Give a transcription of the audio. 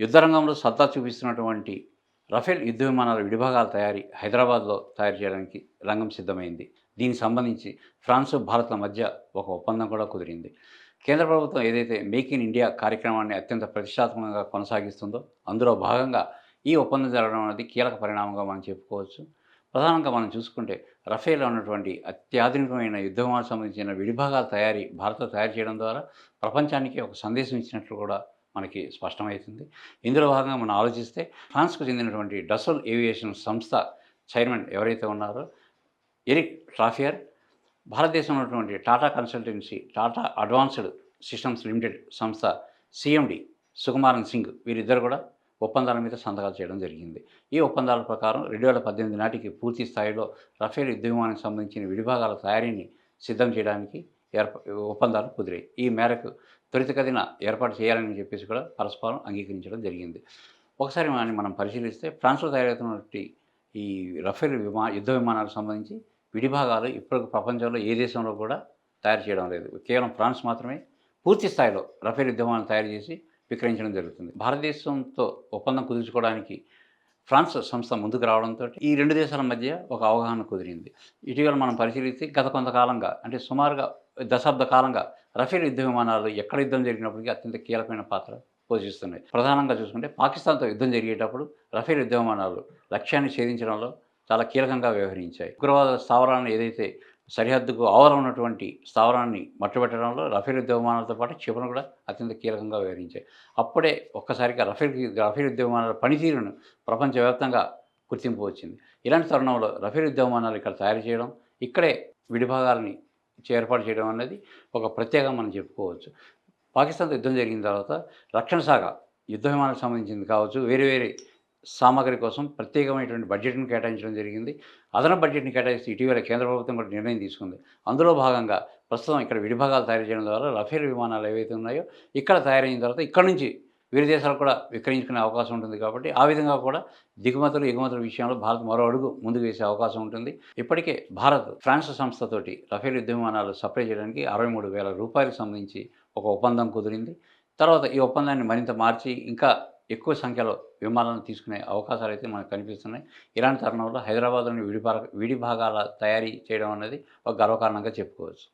యుద్ధరంగంలో సత్తా చూపిస్తున్నటువంటి రఫేల్ యుద్ధ విమానాల విడిభాగాల తయారీ హైదరాబాద్లో తయారు చేయడానికి రంగం సిద్ధమైంది. దీనికి సంబంధించి ఫ్రాన్స్ భారత్ల మధ్య ఒక ఒప్పందం కూడా కుదిరింది. కేంద్ర ప్రభుత్వం ఏదైతే మేక్ ఇన్ ఇండియా కార్యక్రమాన్ని అత్యంత ప్రతిష్టాత్మకంగా కొనసాగిస్తుందో అందులో భాగంగా ఈ ఒప్పందం జరగడం అనేది కీలక పరిణామంగా మనం చెప్పుకోవచ్చు. ప్రధానంగా మనం చూసుకుంటే రఫేల్ ఉన్నటువంటి అత్యాధునికమైన యుద్ధ విమానాలకు సంబంధించిన విడిభాగాల తయారీ భారత్ తయారు చేయడం ద్వారా ప్రపంచానికి ఒక సందేశం ఇచ్చినట్లు కూడా మనకి స్పష్టమవుతుంది. ఇందులో భాగంగా మనం ఆలోచిస్తే ఫ్రాన్స్కు చెందినటువంటి డసల్ ఏవియేషన్ సంస్థ చైర్మన్ ఎవరైతే ఉన్నారో ఎరిక్ ట్రాఫియర్ భారతదేశంలో ఉన్నటువంటి Tata consultancy Tata advanced systems limited సంస్థ సిఎండి సుకుమారన్ సింగ్ వీరిద్దరు కూడా ఒప్పందాల మీద సంతకాలు చేయడం జరిగింది. ఈ ఒప్పందాల ప్రకారం రెండు వేల పద్దెనిమిది నాటికి పూర్తి స్థాయిలో రఫేల్ యుద్ధ విమానానికి సంబంధించిన విడిభాగాల తయారీని సిద్ధం చేయడానికి ఏర్ప ఒప్పందాలు కుదిరాయి. ఈ మేరకు త్వరితగతిన ఏర్పాటు చేయాలని చెప్పేసి కూడా పరస్పరం అంగీకరించడం జరిగింది. ఒకసారి మనం మనం పరిశీలిస్తే ఫ్రాన్స్లో తయారవుతున్నటువంటి ఈ రఫేల్ విమా యుద్ధ విమానాలకు సంబంధించి విడిభాగాలు ఇప్పుడు ప్రపంచంలో ఏ దేశంలో కూడా తయారు చేయడం లేదు. కేవలం ఫ్రాన్స్ మాత్రమే పూర్తి స్థాయిలో రఫేల్ యుద్ధ విమానాలు తయారు చేసి విక్రయించడం జరుగుతుంది. భారతదేశంతో ఒప్పందం కుదుర్చుకోవడానికి ఫ్రాన్స్ సంస్థ ముందుకు రావడంతో ఈ రెండు దేశాల మధ్య ఒక అవగాహన కుదిరింది. ఇటీవల మనం పరిశీలిస్తే గత కొంతకాలంగా అంటే సుమారుగా దశాబ్ద కాలంగా రఫేల్ యుద్ధ విమానాలు ఎక్కడ యుద్ధం జరిగినప్పటికీ అత్యంత కీలకమైన పాత్ర పోషిస్తున్నాయి. ప్రధానంగా చూసుకుంటే పాకిస్తాన్తో యుద్ధం జరిగేటప్పుడు రఫేల్ యుద్ధ విమానాలు లక్ష్యాన్ని ఛేదించడంలో చాలా కీలకంగా వ్యవహరించాయి. ఉగ్రవాద స్థావరాలను ఏదైతే సరిహద్దుకు ఆవరం ఉన్నటువంటి స్థావరాన్ని మట్టుబెట్టడంలో రఫేల్ యుద్ధ విమానాలతో పాటు క్షిపణి కూడా అత్యంత కీలకంగా వ్యవహరించాయి. అప్పుడే ఒక్కసారిగా రఫేల్ రఫేల్ యుద్ధ విమానాల పనితీరును ప్రపంచవ్యాప్తంగా గుర్తింపు వచ్చింది. ఇలాంటి తరుణంలో రఫేల్ యుద్ధ విమానాలు ఇక్కడ తయారు చేయడం ఇక్కడే విడిభాగాలని ఏర్పాటు చేయడం అనేది ఒక ప్రత్యేకం మనం చెప్పుకోవచ్చు. పాకిస్తాన్తో యుద్ధం జరిగిన తర్వాత రక్షణ శాఖ యుద్ధ విమానాలకు సంబంధించింది కావచ్చు వేరే వేరే సామాగ్రి కోసం ప్రత్యేకమైనటువంటి బడ్జెట్ను కేటాయించడం జరిగింది. అదనపు బడ్జెట్ని కేటాయిస్తూ ఇటీవల కేంద్ర ప్రభుత్వం కూడా నిర్ణయం తీసుకుంది. అందులో భాగంగా ప్రస్తుతం ఇక్కడ విడిభాగాలు తయారు చేయడం ద్వారా రఫేల్ విమానాలు ఏవైతే ఉన్నాయో ఇక్కడ తయారైన తర్వాత ఇక్కడ నుంచి వేరే దేశాలు కూడా విక్రయించుకునే అవకాశం ఉంటుంది కాబట్టి ఆ విధంగా కూడా దిగుమతులు ఎగుమతుల విషయంలో భారత్ మరో అడుగు ముందుకు వేసే అవకాశం ఉంటుంది. ఇప్పటికే భారత్ ఫ్రాన్స్ సంస్థతోటి రఫేల్ యుద్ధ విమానాలు సప్లై చేయడానికి అరవై మూడు వేల రూపాయలకు సంబంధించి ఒక ఒప్పందం కుదిరింది. తర్వాత ఈ ఒప్పందాన్ని మరింత మార్చి ఇంకా ఎక్కువ సంఖ్యలో విమానాలను తీసుకునే అవకాశాలు అయితే మనకు కనిపిస్తున్నాయి. ఇలాంటి తరుణంలో హైదరాబాద్లోని విడిభాగం విడి భాగాల తయారీ చేయడం అనేది ఒక గర్వకారణంగా చెప్పుకోవచ్చు.